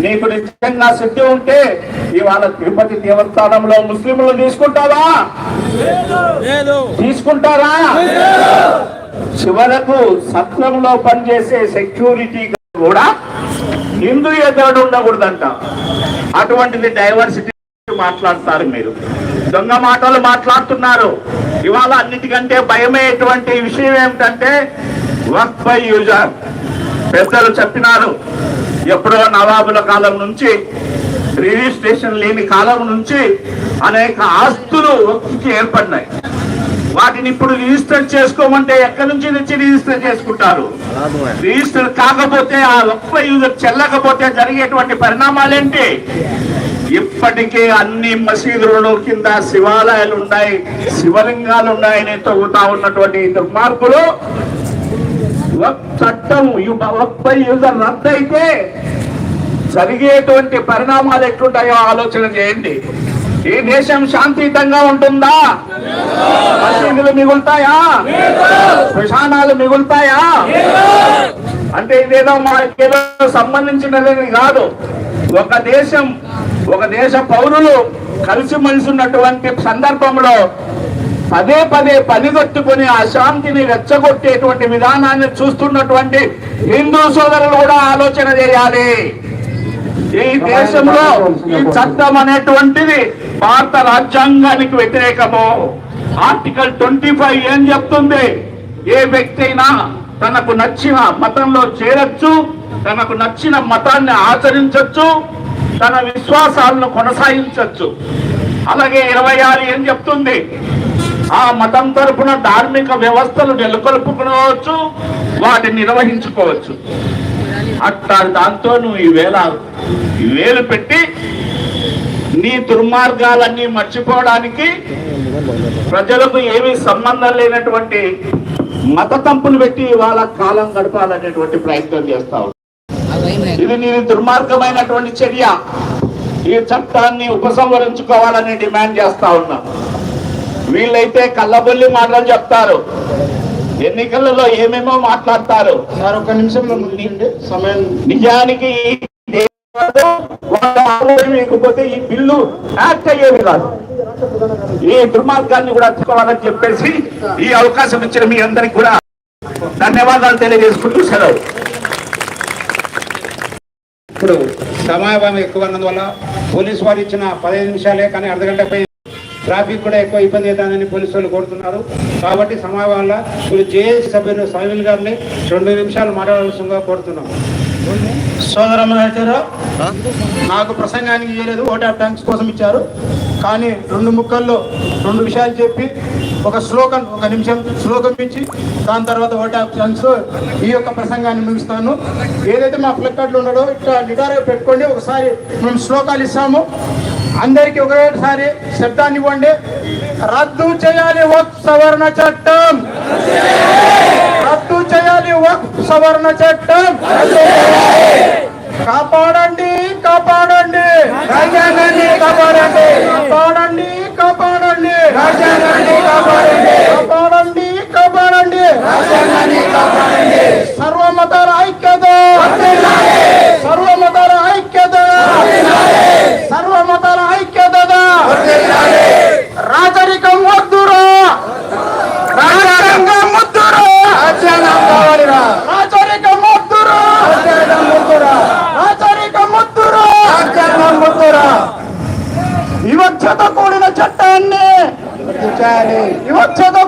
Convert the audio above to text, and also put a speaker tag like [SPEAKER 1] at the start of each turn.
[SPEAKER 1] నీకు నిజంగా శక్తి ఉంటే ఇవాళ తిరుపతి దేవస్థానంలో ముస్లింలు తీసుకుంటావా? తీసుకుంటారా? చివరకు సత్రంలో పనిచేసే సెక్యూరిటీ కూడా హిందూ ఎదురు ఉండకూడదంట. అటువంటిది డైవర్సిటీ మాట్లాడతారు మీరు. దొంగ మాటలు మాట్లాడుతున్నారు. ఇవాళ అన్నిటికంటే భయమయ్యేటువంటి విషయం ఏమిటంటే వర్క్ బై యూజర్. పెద్దలు చెప్పినారు. ఎప్పుడో నవాబుల కాలం నుంచి రిజిస్ట్రేషన్ లేని కాలం నుంచి అనేక ఆస్తులు వక్ఫ్కి ఏర్పడినాయి. వాటిని ఇప్పుడు రిజిస్టర్ చేసుకోమంటే ఎక్కడి నుంచి తెచ్చి రిజిస్టర్ చేసుకుంటారు? రిజిస్టర్ కాకపోతే ఆ ఒక్క యూజర్ చెల్లకపోతే జరిగేటువంటి పరిణామాలేంటి? ఇప్పటికే అన్ని మసీదులలో కింద శివాలయాలు ఉన్నాయి శివలింగాలు ఉన్నాయని తగ్గుతా ఉన్నటువంటి దుర్మార్గులు చట్టం ఒక్క యూజర్ రద్దయితే జరిగేటువంటి పరిణామాలు ఎట్లుంటాయో ఆలోచన చేయండి. ఈ దేశం శాంతియుతంగా ఉంటుందా? మసీదులు మిగులుతాయా? శ్మశానాలు మిగులుతాయా? అంటే ఇదేదో మాకేదో సంబంధించినది కాదు. ఒక దేశం ఒక దేశ పౌరులు కలిసిమెలిసి ఉన్నటువంటి సందర్భంలో పదే పదే పనిగొట్టుకుని అశాంతిని రెచ్చగొట్టేటువంటి విధానాన్ని చూస్తున్నటువంటి హిందూ సోదరులు కూడా ఆలోచన చేయాలి. ఈ దేశంలో ఈ చట్టం అనేటువంటిది భారత రాజ్యాంగానికి వ్యతిరేకము. ఆర్టికల్ ట్వంటీ ఫైవ్ ఏం చెప్తుంది? ఏ వ్యక్తి అయినా తనకు నచ్చిన మతంలో చేరచ్చు తనకు నచ్చిన మతాన్ని ఆచరించవచ్చు తన విశ్వాసాలను కొనసాగించవచ్చు అలాగే ఇరవై ఆరు ఏం చెప్తుంది? ఆ మతం తరపున ధార్మిక వ్యవస్థలు నెలకొల్పుకోవచ్చు వాటిని నిర్వహించుకోవచ్చు. అట్లా దాంతో నువ్వు ఈ వేల ఈ వేలు పెట్టి నీ దుర్మార్గాలన్నీ మర్చిపోవడానికి ప్రజలకు ఏమీ సంబంధం లేనటువంటి మత తంపులు పెట్టి వాళ్ళ కాలం గడపాలనేటువంటి ప్రయత్నం చేస్తావు ఇది నీ దుర్మార్గమైనటువంటి చర్య. ఈ చట్టాన్ని ఉపసంహరించుకోవాలని డిమాండ్ చేస్తా ఉన్నా. వీళ్ళైతే కళ్ళబొల్లి మాటలు చెప్తారు. ఎన్నికలలో ఏమేమో మాట్లాడతారు.
[SPEAKER 2] సార్ ఒక్క నిమిషంలో ముగించండి సమయం
[SPEAKER 1] నిజానికి లేకపోతే ఈ బిల్లు యాక్ట్ అయ్యేది కాదు. ఈ దుర్మార్గాన్ని కూడా తీసుకోవాలని చెప్పేసి ఈ అవకాశం ఇచ్చిన మీ అందరికి కూడా ధన్యవాదాలు తెలియజేసుకుంటూ సెలవు.
[SPEAKER 2] ఇప్పుడు సమయం ఎక్కువ ఉన్నందువల్ల పోలీసు వారు ఇచ్చిన పదిహేను నిమిషాలే కానీ అర్ధ గంట పై ట్రాఫిక్ కూడా ఎక్కువ ఇబ్బంది అవుతుందని పోలీసు వాళ్ళు కోరుతున్నారు. కాబట్టి వల్ల ఇప్పుడు జేఏసీ సభ్యులు సమీల్ గారిని రెండు నిమిషాలు మాట్లాడాల్సిందిగా కోరుతున్నాం. సోదర నాకు ప్రసంగానికి చేయలేదు ఓట్ ఆఫ్ థ్యాంక్స్ కోసం ఇచ్చారు. కానీ రెండు ముక్కల్లో రెండు విషయాలు చెప్పి ఒక శ్లోకం ఒక నిమిషం శ్లోకం ఇచ్చి దాని తర్వాత ఓట్ ఆఫ్ థ్యాంక్స్ ఈ యొక్క ప్రసంగాన్ని ముగిస్తాను. ఏదైతే మా ఫ్లిప్కార్ట్లో ఉన్నాడో ఇట్లా నిటారుగా పెట్టుకోండి. ఒకసారి మేము శ్లోకాలు ఇస్తాము. అందరికీ ఒకసారి శబ్దాన్ని ఇవ్వండి. రద్దు చేయాలి వక్ సవరణ చట్టం. రద్దు చేయాలి వక్ సవరణ చట్టం. కాపాడండి కాపాడండి. రాజ్యాంగాన్ని కాపాడండి. కాపాడండి కాపాడండి. రాజ్యాంగాన్ని కాపాడండి. కాపాడండి కాపాడండి. రాజ్యాంగాన్ని కాపాడండి. You want to go?